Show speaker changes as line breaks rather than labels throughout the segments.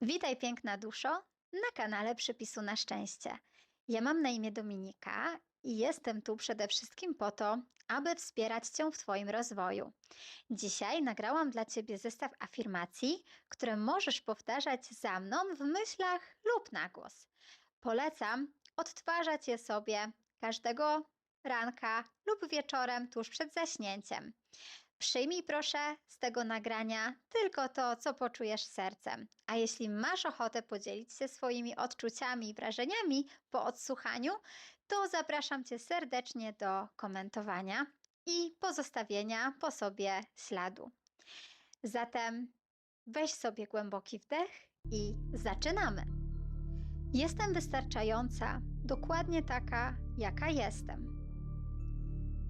Witaj piękna duszo na kanale Przepisu na Szczęście. Ja mam na imię Dominika i jestem tu przede wszystkim po to, aby wspierać Cię w Twoim rozwoju. Dzisiaj nagrałam dla Ciebie zestaw afirmacji, które możesz powtarzać za mną w myślach lub na głos. Polecam odtwarzać je sobie każdego ranka lub wieczorem tuż przed zaśnięciem. Przyjmij proszę z tego nagrania tylko to, co poczujesz sercem. A jeśli masz ochotę podzielić się swoimi odczuciami i wrażeniami po odsłuchaniu, to zapraszam Cię serdecznie do komentowania i pozostawienia po sobie śladu. Zatem weź sobie głęboki wdech i zaczynamy. Jestem wystarczająca, dokładnie taka, jaka jestem.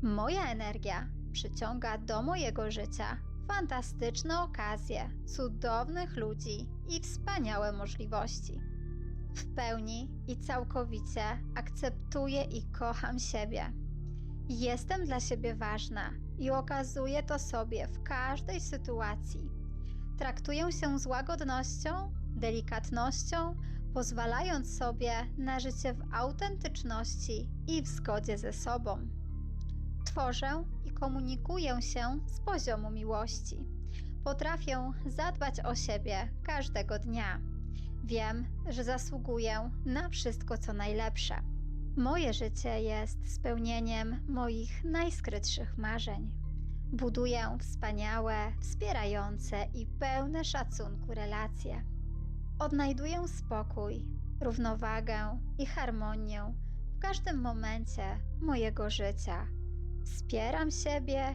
Moja energia przyciąga do mojego życia fantastyczne okazje, cudownych ludzi i wspaniałe możliwości. W pełni i całkowicie akceptuję i kocham siebie. Jestem dla siebie ważna i okazuję to sobie w każdej sytuacji. Traktuję się z łagodnością, delikatnością, pozwalając sobie na życie w autentyczności i w zgodzie ze sobą tworzę i komunikuję się z poziomu miłości. Potrafię zadbać o siebie każdego dnia. Wiem, że zasługuję na wszystko, co najlepsze. Moje życie jest spełnieniem moich najskrytszych marzeń. Buduję wspaniałe, wspierające i pełne szacunku relacje. Odnajduję spokój, równowagę i harmonię w każdym momencie mojego życia Wspieram siebie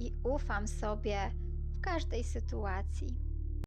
i ufam sobie w każdej sytuacji.